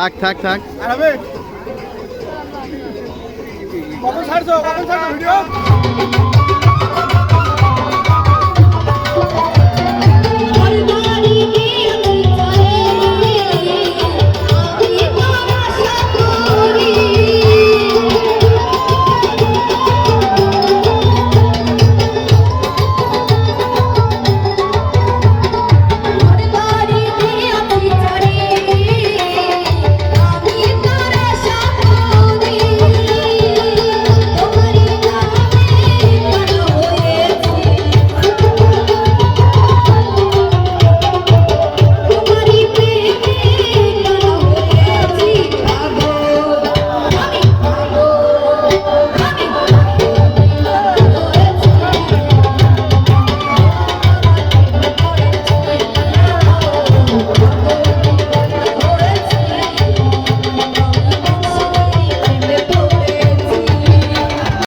থাক থাক থাক। কখন ছাড়ছো? কখন ছাড়ছো ভিডিও?